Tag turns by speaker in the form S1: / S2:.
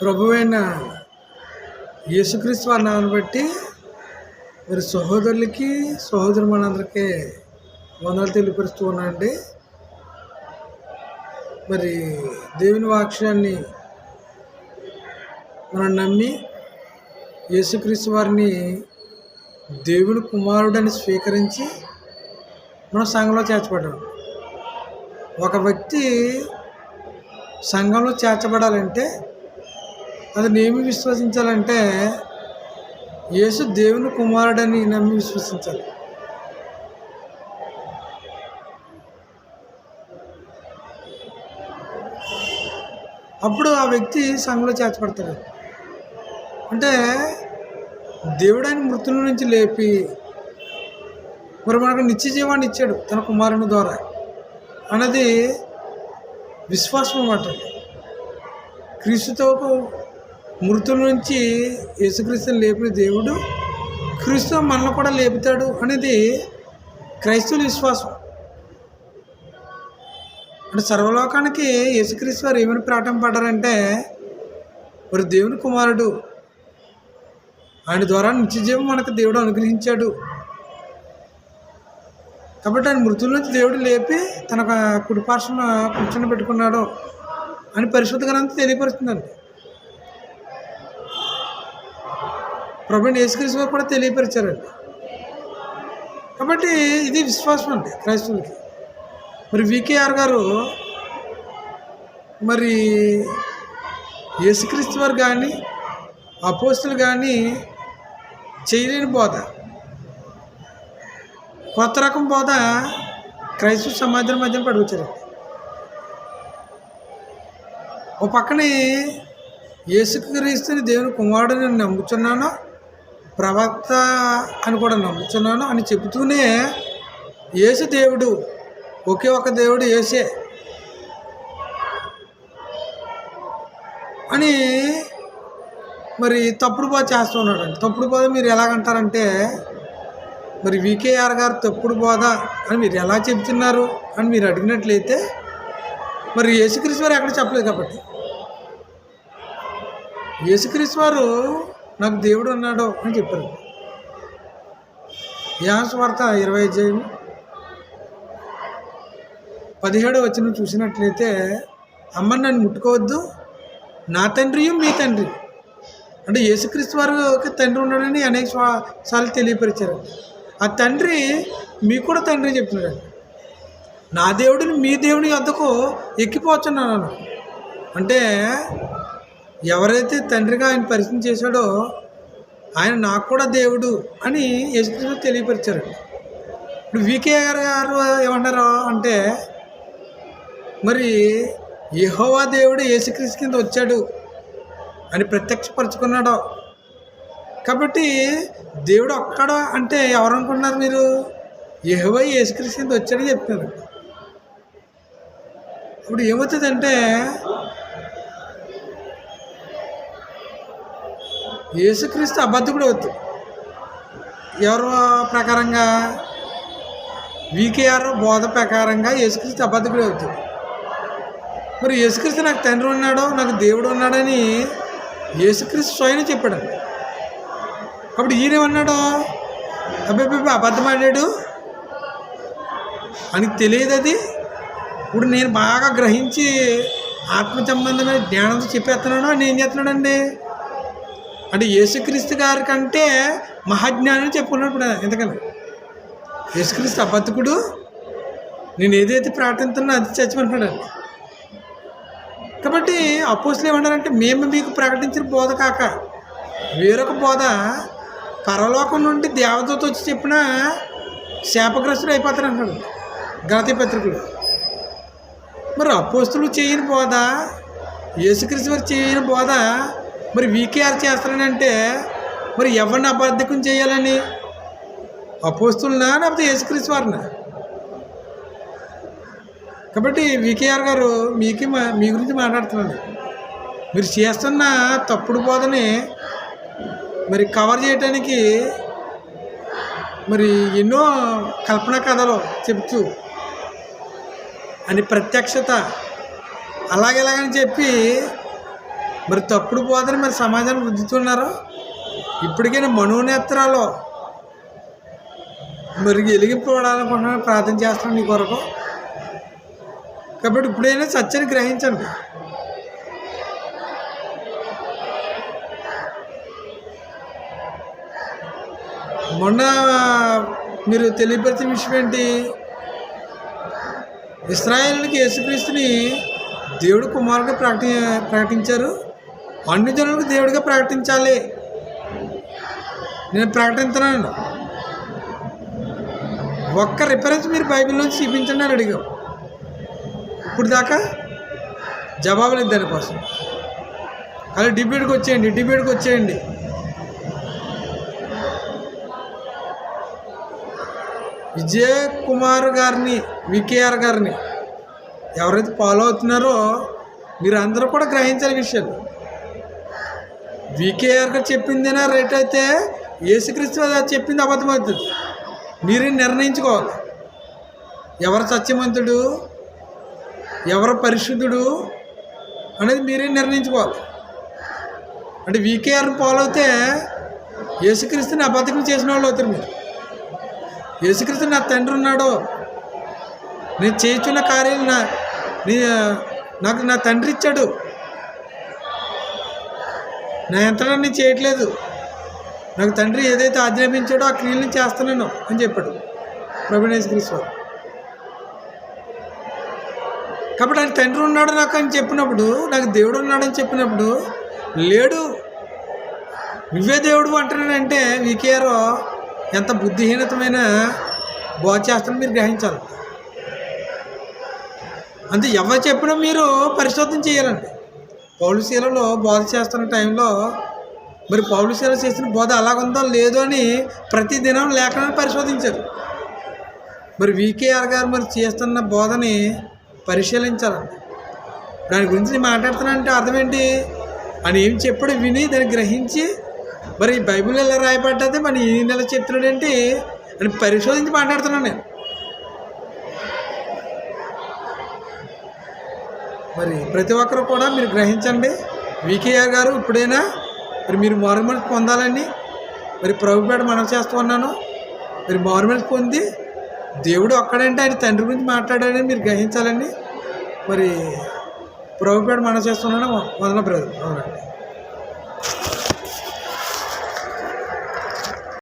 S1: ప్రభువైన యేసుక్రీస్తు వారి బట్టి మరి సహోదరులకి సహోదరు మనందరికీ వందలు తెలియపరుస్తూ ఉన్నాండి మరి దేవుని వాక్యాన్ని మనం నమ్మి యేసుక్రీస్తు వారిని దేవుని కుమారుడని స్వీకరించి మనం సంఘంలో చేర్చబడ్డాం. ఒక వ్యక్తి సంఘంలో చేర్చబడాలంటే అది ఏమి విశ్వసించాలంటే యేసు దేవుని కుమారుడని నమ్మి విశ్వసించాలి. అప్పుడు ఆ వ్యక్తి సంఘంలో చేర్చబడతాడు. అంటే దేవుడైన మృతుల నుంచి లేపి మరి మనకు నిత్య జీవాన్ని ఇచ్చాడు తన కుమారుని ద్వారా అన్నది విశ్వాసం అన్నమాట క్రీస్తుతో మృతుల నుంచి యేసుక్రీస్తుని లేపిన దేవుడు క్రీస్తు మనల్ని కూడా లేపుతాడు అనేది క్రైస్తవుల విశ్వాసం. అంటే సర్వలోకానికి యేసుక్రీస్తు వారు ఏమని ప్రాటం పడ్డారంటే మరి దేవుని కుమారుడు ఆయన ద్వారా నిత్యజీవం మనకు దేవుడు అనుగ్రహించాడు. కాబట్టి ఆయన మృతుల నుంచి దేవుడు లేపి తన కుడిపార్శ్వన కూర్చొని పెట్టుకున్నాడు అని పరిశుద్ధ గ్రంథం తెలియపరుస్తుందండి. ప్రభుని యేసుక్రీస్తు కూడా తెలియపరిచారండి కాబట్టి ఇది విశ్వాసం అండి క్రైస్తవులకి. మరి వికేఆర్ గారు మరి యేసుక్రీస్తు వారు కానీ అపోస్తులు కానీ చేయలేని బోధ. కొత్త రకం బోధ క్రైస్తవ సమాజం మధ్య పడుగుతారండి ఓ పక్కనే యేసుక్రీస్తుని దేవుని కుమారుడు నేను నమ్ముతున్నాను ప్రవక్త అని కూడా నమ్ముతున్నాను అని చెబుతూనే యేసు దేవుడు ఒకే ఒక దేవుడు యేసే అని మరి తప్పుడు బాధ చేస్తూ ఉన్నాడండి తప్పుడు బోధ మీరు ఎలాగంటారంటే మరి వికేఆర్ గారు తప్పుడు బోధ అని మీరు ఎలా చెబుతున్నారు అని మీరు అడిగినట్లయితే మరి యేసుక్రీస్తు వారు ఎక్కడ చెప్పలేదు కాబట్టి. యేసుక్రీస్తు వారు నాకు దేవుడు అన్నాడు అని చెప్పారు. యాస్ వార్త ఇరవై అధ్యాయం పదిహేడు వచ్చిన చూసినట్లయితే అమ్మ నన్ను ముట్టుకోవద్దు నా తండ్రి మీ తండ్రి. అంటే యేసుక్రీస్తు వారికి తండ్రి ఉన్నాడని అనేక సార్లు తెలియపరిచారు. ఆ తండ్రి మీకు కూడా తండ్రి చెప్తున్నాడు. నా దేవుడిని మీ దేవుని వద్దకు ఎక్కిపోతున్నాను అంటే ఎవరైతే తండ్రిగా ఆయన పరిచయం చేశాడో ఆయన నాకు కూడా దేవుడు అని యేసుక్రీస్తు తెలియపరిచారు ఇప్పుడు వికే గారు ఏమన్నారు అంటే మరి యహోవా దేవుడు యేసుక్రీస్తు కింద వచ్చాడు అని ప్రత్యక్షపరచుకున్నాడు. కాబట్టి దేవుడు ఒక్కడ అంటే ఎవరు అనుకున్నారు మీరు? యహోవా యేసుక్రీస్తు కింద వచ్చాడని చెప్తున్నారు ఇప్పుడు ఏమవుతుందంటే యేసుక్రీస్తు అబద్ధకుడు అవుతు ఎవరు ప్రకారంగా వికేఆర్ బోధ ప్రకారంగా యేసుక్రీస్తు అబద్ధకుడు అవుతుంది మరి యేసుక్రీస్తు నాకు తండ్రి ఉన్నాడు నాకు దేవుడు ఉన్నాడని యేసుక్రీస్తు స్వయం చెప్పాడు. అప్పుడు ఈయనేమన్నాడు అబ్బాయి అబద్ధం ఆడాడు. అని తెలియదు అది. ఇప్పుడు నేను బాగా గ్రహించి ఆత్మ సంబంధమైన జ్ఞానంతో చెప్పేస్తున్నాను. నేను ఏం చేస్తున్నాడండి అంటే యేసుక్రీస్తు గారి కంటే మహాజ్ఞానం చెప్పుకున్నప్పుడు ఎందుకని? యేసుక్రీస్తు అబద్ధకుడు. నేను ఏదైతే ప్రార్థిస్తున్నా అది చచ్చిపోతున్నాడు కాబట్టి అపోసులు ఏమన్నారంటే మేము మీకు ప్రకటించిన బోధ కాక వేరొక బోధ పరలోకం నుండి దేవదూత వచ్చి చెప్పిన శాపగ్రస్తుడు అయిపోతారు అన్నాడు గణతి పత్రికలు. మరి అపోస్తులు చేయని బోధ యేసుక్రీస్తు వారు చేయని బోధ మరి వీకేఆర్ చేస్తానంటే మరి ఎవరిని అబద్ధకం చేయాలని? అపోస్తున్నా లేకపోతే యేసుక్రీస్తు వారినా? కాబట్టి వికేఆర్ గారు మీకే మా మీ గురించి మాట్లాడుతున్నాను. మీరు చేస్తున్న తప్పుడు బోధని మరి కవర్ చేయడానికి మరి ఎన్నో కల్పన కథలు చెప్తూ అని ప్రత్యక్షత అలాగెలాగని చెప్పి మరి తప్పుడు బోధన మరి సమాజాన్ని రుద్దుతున్నారు ఇప్పటికైనా మనోనేత్రాలు మరి వెలిగింపబడాలనుకుంటున్నాను ప్రార్థన చేస్తున్నాను నీ కొరకు. కాబట్టి ఇప్పుడైనా సత్యాన్ని గ్రహించండి. మొన్న మీరు తెలియపరిచిన విషయం ఏంటి? ఇస్రాయల్కి యేసుక్రీస్తుని దేవుడు కుమారుడు ప్రకటి ప్రకటించారు. అన్ని జనులకు దేవుడిగా ప్రకటించాలి. నేను ప్రకటిస్తున్నాను. ఒక్క రిఫరెన్స్ మీరు బైబిల్లోంచి చూపించండి అని అడిగాం. ఇప్పుడు దాకా జవాబు లేదు దానికోసం అలా డిబేట్కి వచ్చేయండి డిబేట్కి వచ్చేయండి. విజయ్ కుమార్ గారిని వికేఆర్ గారిని ఎవరైతే ఫాలో అవుతున్నారో మీరు అందరూ కూడా గ్రహించాలి విషయాలు వికేఆర్ గారు చెప్పిందేనా? రైట్ అయితే యేసుక్రీస్తు చెప్పింది అబద్ధం అవుతుంది మీరే నిర్ణయించుకోవాలి. ఎవరు సత్యవంతుడు? ఎవరు పరిశుద్ధుడు? అనేది మీరే నిర్ణయించుకోవాలి. అంటే వికేఆర్ని ఫాలో అయితే యేసుక్రీస్తుని అబద్ధకం చేసిన వాళ్ళు అవుతారు మీరు. యేసుక్రీస్తు నా తండ్రి ఉన్నాడు నేను చేయించున్న కార్యాలు నా నీ నాకు నా తండ్రి ఇచ్చాడు. నా చేయట్లేదు. నాకు తండ్రి ఏదైతే ఆజ్ఞాపించాడో ఆ క్రియలను చేస్తున్నాను అని చెప్పాడు ప్రభునేశ్వరీశ్వర్ కాబట్టి ఆయన తండ్రి ఉన్నాడు నాకు అని చెప్పినప్పుడు నాకు దేవుడు ఉన్నాడని చెప్పినప్పుడు లేడు. నువ్వే దేవుడు అంటున్నాడంటే వికేరో ఎంత బుద్ధిహీనతమైన బోధశాస్త్రం మీరు గ్రహించాలి అంతే ఎవరు చెప్పినా మీరు పరిశోధన చేయాలండి. పౌలుశీలలో బోధ చేస్తున్న టైంలో మరి పౌలుశీల చేసిన బోధ అలాగుందో లేదో అని ప్రతిదినం లేఖనాన్ని పరిశోధించారు. మరి వికేఆర్ గారు మరి చేస్తున్న బోధని పరిశీలించాలండి. దాని గురించి నేను మాట్లాడుతున్నానంటే అర్థం ఏంటి? అని ఏం చెప్పాడు విని దాన్ని గ్రహించి మరి ఈ బైబిల్ ఎలా రాయబడ్డది మరి ఈ నెల చెప్తున్నాడు ఏంటి అని పరిశోధించి మాట్లాడుతున్నాను నేను. మరి ప్రతి ఒక్కరు కూడా మీరు గ్రహించండి. వికేఆర్ గారు ఇప్పుడైనా మరి మీరు మార్మల్స్ పొందాలని మరి ప్రభుపేట మనం చేస్తూ ఉన్నాను. మీరు మార్మల్స్ పొంది దేవుడు ఒక్కడంటే ఆయన తండ్రి గురించి మాట్లాడాడని మీరు గ్రహించాలండి మరి ప్రభుపేట మనం చేస్తున్నాను వదన బ్రదర్. అవునండి.